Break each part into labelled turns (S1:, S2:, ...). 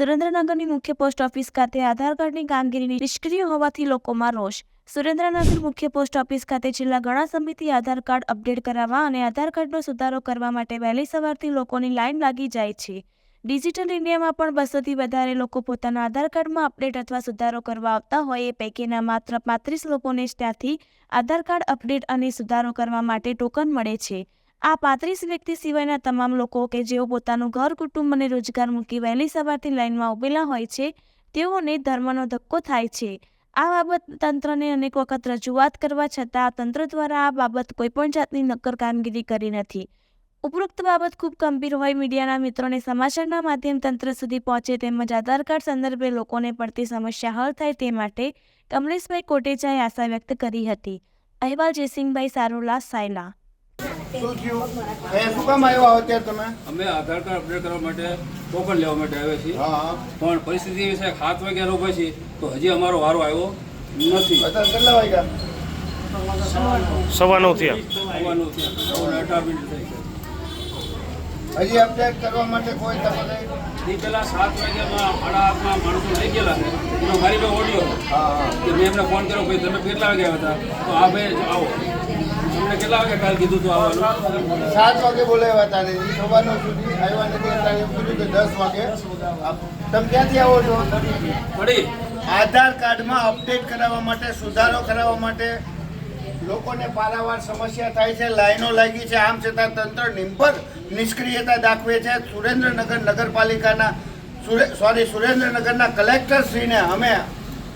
S1: સુરેન્દ્રનગરની મુખ્ય post office ખાતે આધાર કાર્ડની કામગીરી નિષ્ક્રિય હોવાથી લોકોમાં રોષ. સુરેન્દ્રનગર મુખ્ય પોસ્ટ ઓફિસ ખાતે છેલ્લા ઘણા સમયથી આધાર કાર્ડ અપડેટ કરાવવા અને આધાર કાર્ડનો સુધારો કરવા માટે વહેલી સવારથી લોકોની લાઇન લાગી જાય છે. ડિજિટલ ઇન્ડિયામાં પણ બસોથી વધારે લોકો પોતાના આધાર કાર્ડમાં અપડેટ અથવા સુધારો કરવા આવતા હોય એ પૈકીના માત્ર પાંત્રીસ લોકોને જ ત્યાંથી આધાર કાર્ડ અપડેટ અને સુધારો કરવા માટે ટોકન મળે છે. આ પાંત્રીસ વ્યક્તિ સિવાયના તમામ લોકો કે જેઓ પોતાનું ઘર, કુટુંબ અને રોજગાર મૂકી વહેલી સવારથી લાઇનમાં ઉભેલા હોય છે, તેઓને ધર્મનો ધક્કો થાય છે. આ બાબત તંત્રને અનેક વખત રજૂઆત કરવા છતાં તંત્ર દ્વારા આ બાબત કોઈપણ જાતની નક્કર કામગીરી કરી નથી. ઉપરોક્ત બાબત ખૂબ ગંભીર હોય મીડિયાના મિત્રોને સમાચારના માધ્યમ તંત્ર સુધી પહોંચે તેમજ આધાર કાર્ડ સંદર્ભે લોકોને પડતી સમસ્યા હલ થાય તે માટે કમલેશભાઈ કોટેચાએ આશા વ્યક્ત કરી હતી. અહેવાલ જયસિંહભાઈ સારોલા, સાયલા.
S2: શું થયું? અહીંયા શું કામ આવ્યા અત્યારે તમે?
S3: અમે આધાર કાર્ડ અપડેટ કરવા માટે ટોકન લેવા માટે આવ્યા છીએ.
S2: હા હા.
S3: પણ પરિસ્થિતિ વિશે છે કે સાત વાગ્યા રોકાય છે તો હજી અમારો વારો આવ્યો નથી.
S2: અત્યારે કેટલા વાગ્યા?
S4: સવા નવ થયા.
S3: છે નવ ને અઢાર મિનિટ થઈ છે.
S2: હજી અપડેટ કરવા માટે કોઈ તમારે?
S3: એ પહેલાં સાત વાગ્યામાં સાડા આઠમાં માણસો લઈ ગયેલા છે. એનો મારી ઓડિયો કે મેં એમને ફોન કર્યો ભાઈ તમે કેટલા વાગ્યા હતા? તો આ ભાઈ આવો. કેટલા વાગે કાલ કીધું તું આવવાનું?
S2: સાત વાગે બોલાવ્યા હતા ને સવારનો સુધી આવ્યા નથી એટલે એમ કીધું કે દસ વાગે તમે ક્યાંથી આવો છો?
S3: પડી
S2: આધાર કાર્ડમાં અપડેટ કરાવવા માટે સુધારો કરાવવા માટે લોકોને પારાવાર સમસ્યા થાય છે લાઈનો લાગી છે. આમ છતાં તંત્ર નિંભર નિષ્ક્રિયતા દાખવે છે. સુરેન્દ્રનગર નગરપાલિકાના સુરે- સોરી સુરેન્દ્રનગરના કલેક્ટરશ્રીને અમે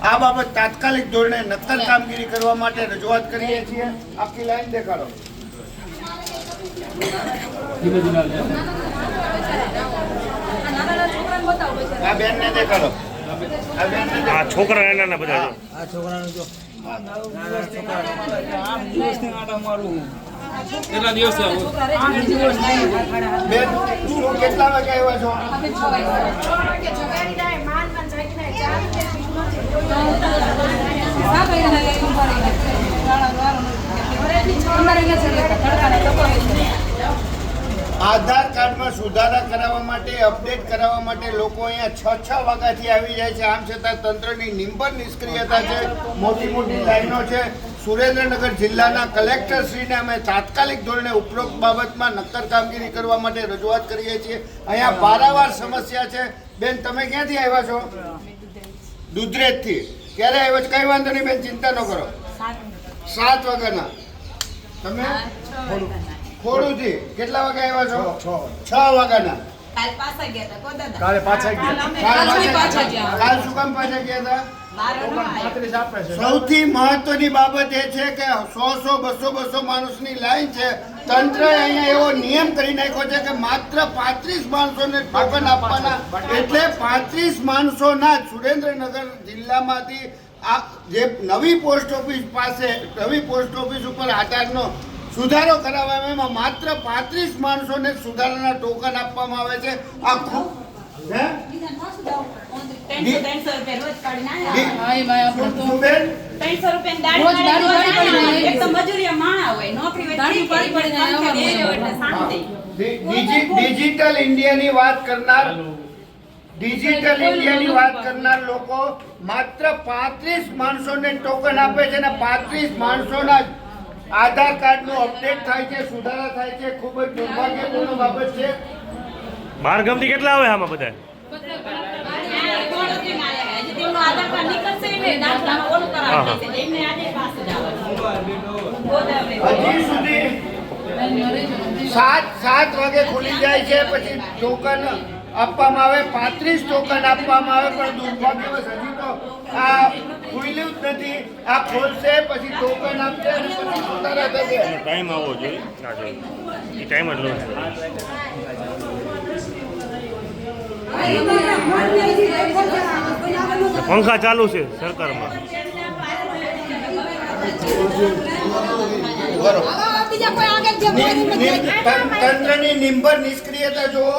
S2: આ બાબત તાત્કાલિક ધોરણે નક્કર કામગીરી કરવા માટે રજૂઆત કરીએ છીએ. આખી લાઈન દેખાડો. આ બેનને દેખાડો. દેખાડો.
S4: આ છોકરા નાના નાના બધા જો.
S3: કેટલા દિવસ
S2: બેન શું કેટલા વાગે આવ્યા છો? આધાર કાર્ડમાં સુધારા કરાવવા માટે, અપડેટ કરાવવા માટે લોકો અહીંયા છ છ વાગ્યાથી આવી જાય છે. આમ છતાં તંત્રની નિંબર નિષ્ક્રિયતા છે, મોટી મોટી લાઈનો છે. સુરેન્દ્રનગર જિલ્લાના કલેક્ટરશ્રીને અમે તાત્કાલિક ધોરણે ઉપરોક્ત બાબતમાં નક્કર કામગીરી કરવા માટે રજૂઆત કરીએ છીએ. અહીંયા પારાવાર સમસ્યા છે. બેન, તમે ક્યાંથી આવ્યા છો? દુધરેજથી. ક્યારે આવ્યો છે? કઈ વાંધો નહીં બેન ચિંતા ન કરો. સાત વાગ્યાના. તમે? ખોડુથી કેટલા વાગે આવ્યા છો. છ વાગ્યાના.
S5: કાલ પાછા ગયા હતા કો દાદા?
S2: કાલે પાછા
S5: ગયા.
S2: કાલ પાછા ગયા. કાલ શું કામ પાછા ગયા હતા. સૌથી મહત્વની બાબત એ છે કે સો સો બસો બસો માણસની લાઈન છે. તંત્ર અહીંયા એવો નિયમ કરી નાખ્યો છે કે માત્ર પાંત્રીસ માણસોને ટોકન આપવાના. એટલે પાંત્રીસ માણસોના સુરેન્દ્રનગર જિલ્લામાંથી આ જે નવી પોસ્ટ ઓફિસ પાસે નવી પોસ્ટ ઓફિસ ઉપર આધારનો સુધારો કરાવવામાં એમાં માત્ર પાંત્રીસ માણસોને સુધારાના ટોકન આપવામાં આવે છે. આ ખૂબ ડિજિટલ ઇન્ડિયાની વાત કરનાર ડિજિટલ ઇન્ડિયાની વાત કરનાર લોકો માત્ર પાંત્રીસ માણસોને ટોકન આપે છે ને પાંત્રીસ માણસોના જ આધાર કાર્ડનું અપડેટ થાય છે સુધારા થાય છે ખૂબ જ દુર્ભાગ્યપૂર્ણ બાબત છે
S4: બાર ગામથી કેટલા આવે આમાં બધા?
S5: હજી કાર્ડ
S2: સુધી સાત સાત વાગે ખુલી જાય છે પછી ટોકન આપવામાં આવે પાંત્રીસ ટોકન આપવામાં આવે પણ દુર્ભાગ્યવશ હજી તો આ ખુલ્યું જ નથી. આ ખોલશે પછી ટોકન આપશે અને પછી સુધારા થશે
S4: ટાઈમ આવવો જોઈએ. એ ટાઈમ જ લો પંખા ચાલુ છે સરકારમાં.
S2: તંત્રની નિંબર નિષ્ક્રિયતા જુઓ.